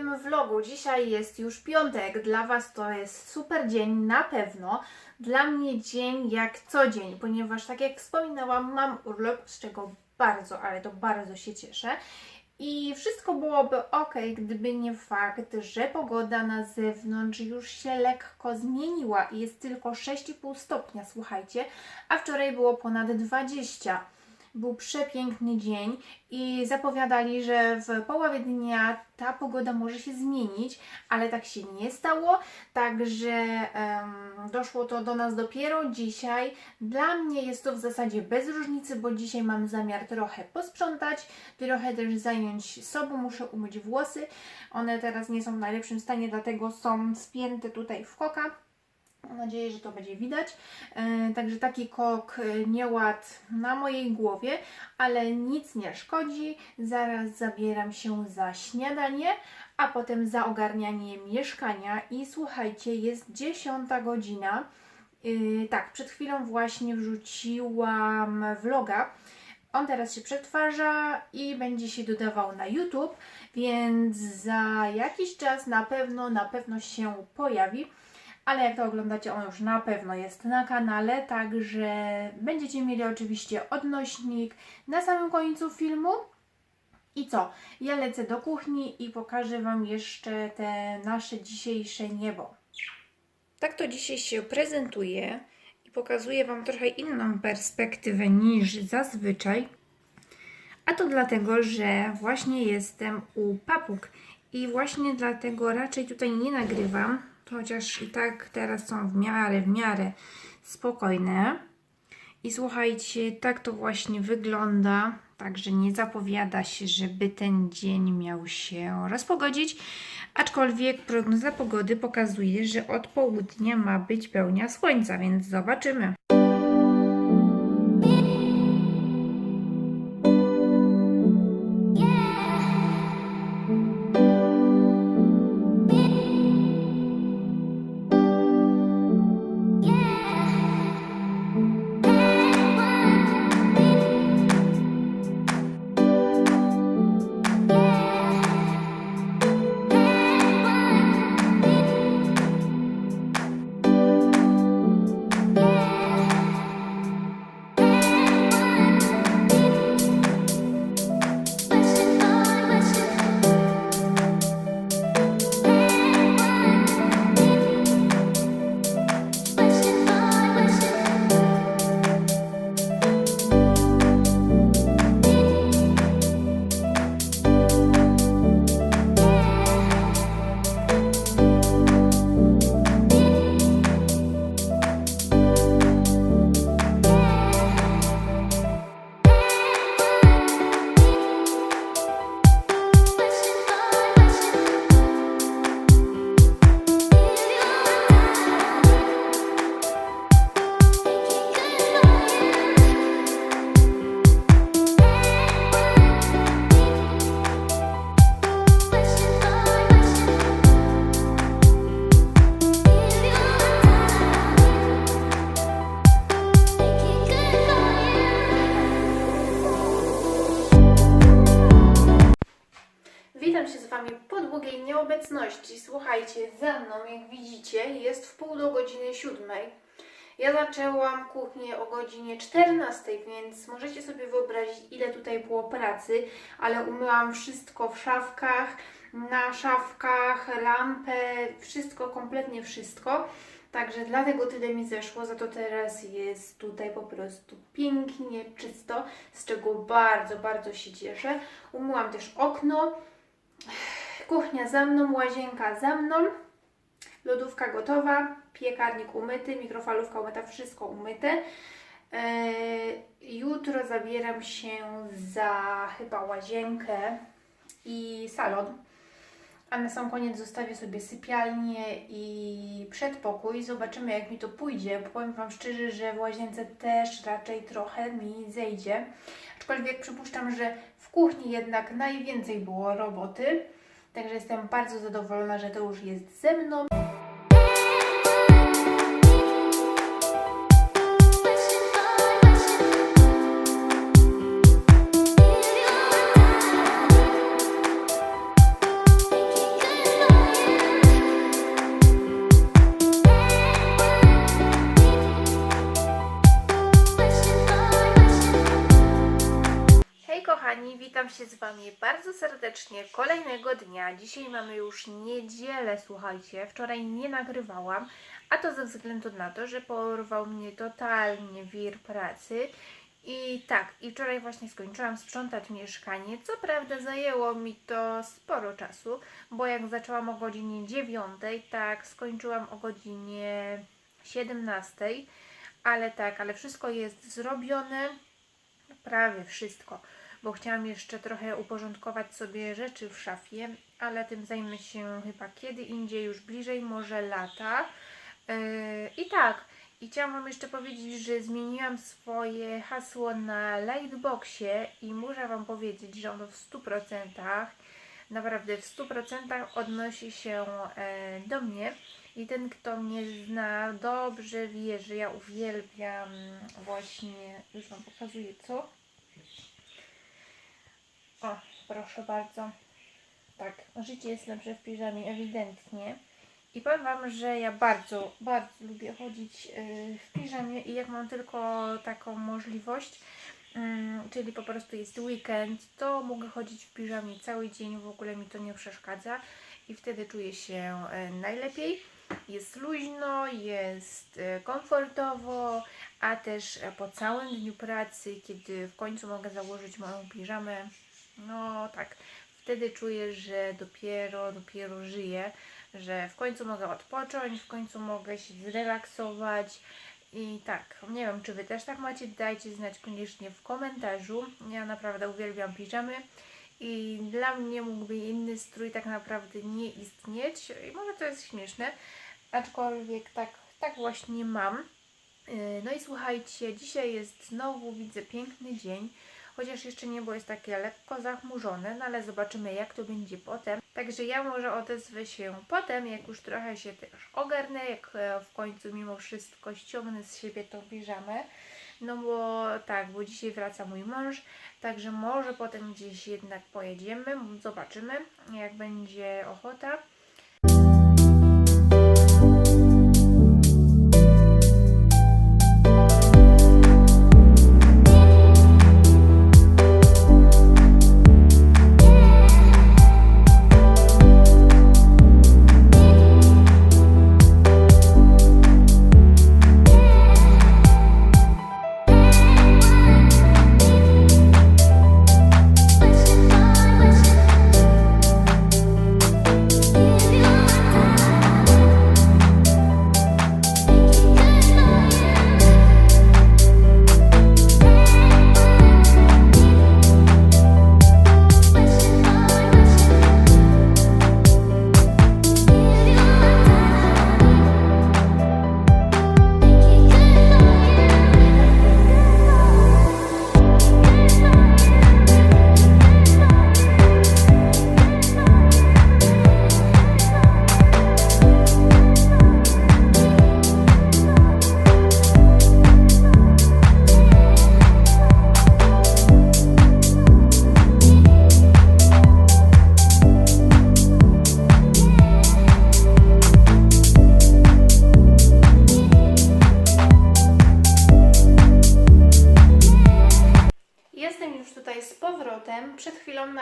kolejnym vlogu. Dzisiaj jest już piątek. Dla Was to jest super dzień na pewno. Dla mnie dzień jak co dzień, ponieważ tak jak wspominałam, mam urlop, z czego bardzo, ale to bardzo się cieszę. I wszystko byłoby ok, gdyby nie fakt, że pogoda na zewnątrz już się lekko zmieniła i jest tylko 6,5 stopnia, słuchajcie, a wczoraj było ponad 20. Był przepiękny dzień i zapowiadali, że w połowie dnia ta pogoda może się zmienić, ale tak się nie stało, także em, doszło to do nas dopiero dzisiaj. Dla mnie jest to w zasadzie bez różnicy, bo dzisiaj mam zamiar trochę posprzątać, trochę też zająć sobą, muszę umyć włosy. One teraz nie są w najlepszym stanie, dlatego są spięte tutaj w koka. Mam nadzieję, że to będzie widać. E, także taki kok, e, nieład na mojej głowie, ale nic nie szkodzi. Zaraz zabieram się za śniadanie, a potem za ogarnianie mieszkania. I słuchajcie, jest 10 godzina. Yy, tak, przed chwilą właśnie wrzuciłam vloga. On teraz się przetwarza i będzie się dodawał na YouTube, więc za jakiś czas na pewno, na pewno się pojawi ale jak to oglądacie, on już na pewno jest na kanale, także będziecie mieli oczywiście odnośnik na samym końcu filmu. I co? Ja lecę do kuchni i pokażę Wam jeszcze te nasze dzisiejsze niebo. Tak to dzisiaj się prezentuje i pokazuję Wam trochę inną perspektywę niż zazwyczaj. A to dlatego, że właśnie jestem u papug i właśnie dlatego raczej tutaj nie nagrywam, chociaż i tak teraz są w miarę, w miarę spokojne. I słuchajcie, tak to właśnie wygląda. Także nie zapowiada się, żeby ten dzień miał się rozpogodzić. Aczkolwiek prognoza pogody pokazuje, że od południa ma być pełnia słońca, więc zobaczymy. Jak widzicie, jest w pół do godziny siódmej. Ja zaczęłam kuchnię o godzinie 14, więc możecie sobie wyobrazić, ile tutaj było pracy, ale umyłam wszystko w szafkach, na szafkach, lampę, wszystko, kompletnie wszystko. Także dlatego tyle mi zeszło, za to teraz jest tutaj po prostu pięknie, czysto, z czego bardzo, bardzo się cieszę. Umyłam też okno, Kuchnia za mną, łazienka za mną, lodówka gotowa, piekarnik umyty, mikrofalówka umyta, wszystko umyte. Eee, jutro zabieram się za chyba łazienkę i salon. A na sam koniec zostawię sobie sypialnię i przedpokój. Zobaczymy jak mi to pójdzie. Powiem Wam szczerze, że w łazience też raczej trochę mi zejdzie. Aczkolwiek przypuszczam, że w kuchni jednak najwięcej było roboty. Także jestem bardzo zadowolona, że to już jest ze mną. Się z Wami bardzo serdecznie kolejnego dnia. Dzisiaj mamy już niedzielę, słuchajcie. Wczoraj nie nagrywałam, a to ze względu na to, że porwał mnie totalnie wir pracy. I tak, i wczoraj właśnie skończyłam sprzątać mieszkanie. Co prawda zajęło mi to sporo czasu, bo jak zaczęłam o godzinie 9, tak skończyłam o godzinie 17. Ale tak, ale wszystko jest zrobione prawie wszystko, bo chciałam jeszcze trochę uporządkować sobie rzeczy w szafie, ale tym zajmę się chyba kiedy indziej, już bliżej może lata. Yy, I tak, i chciałam Wam jeszcze powiedzieć, że zmieniłam swoje hasło na Lightboxie i muszę Wam powiedzieć, że ono w 100%, naprawdę w 100% odnosi się e, do mnie. I ten, kto mnie zna, dobrze wie, że ja uwielbiam właśnie, już Wam pokazuję co. O, proszę bardzo. Tak, życie jest lepsze w piżamie, ewidentnie. I powiem Wam, że ja bardzo, bardzo lubię chodzić yy, w piżamie i jak mam tylko taką możliwość, mm, czyli po prostu jest weekend, to mogę chodzić w piżamie cały dzień, w ogóle mi to nie przeszkadza i wtedy czuję się e, najlepiej. Jest luźno, jest e, komfortowo, a też po całym dniu pracy, kiedy w końcu mogę założyć moją piżamę, no tak, wtedy czuję, że dopiero, dopiero żyję, że w końcu mogę odpocząć, w końcu mogę się zrelaksować. I tak, nie wiem, czy Wy też tak macie, dajcie znać koniecznie w komentarzu. Ja naprawdę uwielbiam piżamy i dla mnie mógłby inny strój tak naprawdę nie istnieć. I może to jest śmieszne, aczkolwiek tak, tak właśnie mam. Yy, No i słuchajcie, dzisiaj jest znowu, widzę, piękny dzień. Chociaż jeszcze niebo jest takie lekko zachmurzone, no ale zobaczymy jak to będzie potem. Także ja może odezwę się potem, jak już trochę się też ogarnę, jak e, w końcu mimo wszystko ściągnę z siebie tą piżamę. No bo tak, bo dzisiaj wraca mój mąż, także może potem gdzieś jednak pojedziemy, zobaczymy jak będzie ochota.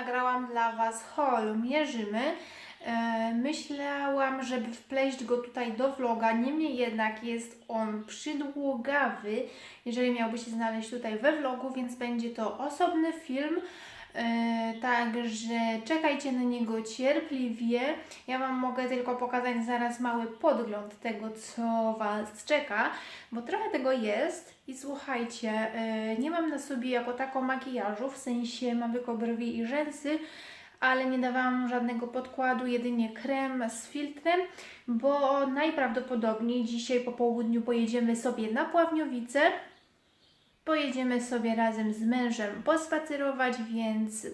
Nagrałam dla Was haul. Mierzymy. E, myślałam, żeby wpleść go tutaj do vloga, niemniej jednak jest on przydługawy, jeżeli miałby się znaleźć tutaj we vlogu, więc będzie to osobny film. E, Także czekajcie na niego cierpliwie. Ja Wam mogę tylko pokazać zaraz mały podgląd tego, co Was czeka, bo trochę tego jest. I słuchajcie, e, nie mam na sobie jako tako makijażu, w sensie mam tylko brwi i rzęsy, ale nie dawałam żadnego podkładu, jedynie krem z filtrem, bo najprawdopodobniej dzisiaj po południu pojedziemy sobie na Pławniowice. Pojedziemy sobie razem z mężem pospacerować, więc yy,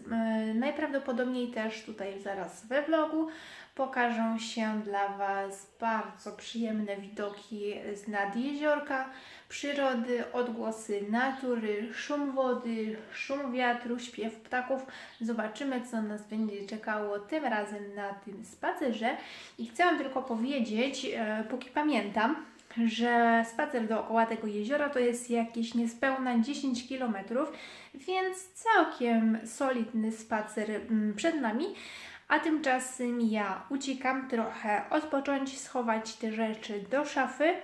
najprawdopodobniej też tutaj zaraz we vlogu pokażą się dla Was bardzo przyjemne widoki z nad jeziorka, przyrody, odgłosy natury, szum wody, szum wiatru, śpiew ptaków. Zobaczymy, co nas będzie czekało tym razem na tym spacerze. I chcę Wam tylko powiedzieć, e, póki pamiętam, że spacer dookoła tego jeziora to jest jakieś niespełna 10 km, więc całkiem solidny spacer mm, przed nami. A tymczasem ja uciekam trochę odpocząć, schować te rzeczy do szafy.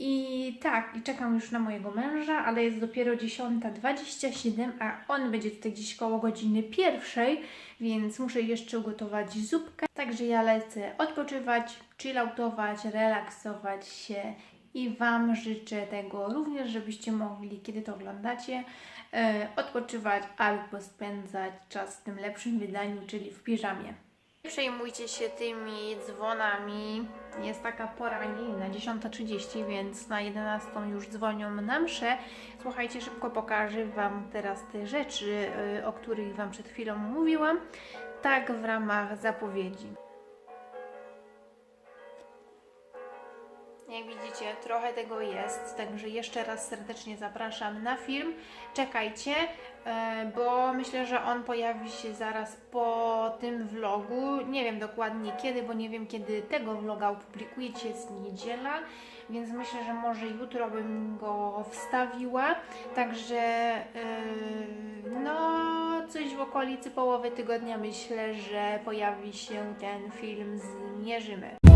I tak, i czekam już na mojego męża, ale jest dopiero 10.27, a on będzie tutaj gdzieś koło godziny pierwszej, więc muszę jeszcze ugotować zupkę. Także ja lecę odpoczywać, chilloutować, relaksować się i Wam życzę tego również, żebyście mogli, kiedy to oglądacie, e, odpoczywać albo spędzać czas w tym lepszym wydaniu, czyli w piżamie. Nie przejmujcie się tymi dzwonami. Jest taka pora na 10.30, więc na 11.00 już dzwonią na mszę. Słuchajcie, szybko pokażę Wam teraz te rzeczy, y, o których Wam przed chwilą mówiłam. Tak w ramach zapowiedzi. Jak widzicie, trochę tego jest, także jeszcze raz serdecznie zapraszam na film. Czekajcie, e, bo myślę, że on pojawi się zaraz po tym vlogu. Nie wiem dokładnie kiedy, bo nie wiem kiedy tego vloga opublikujecie, jest niedziela, więc myślę, że może jutro bym go wstawiła. Także e, no coś w okolicy połowy tygodnia myślę, że pojawi się ten film z Mierzymy.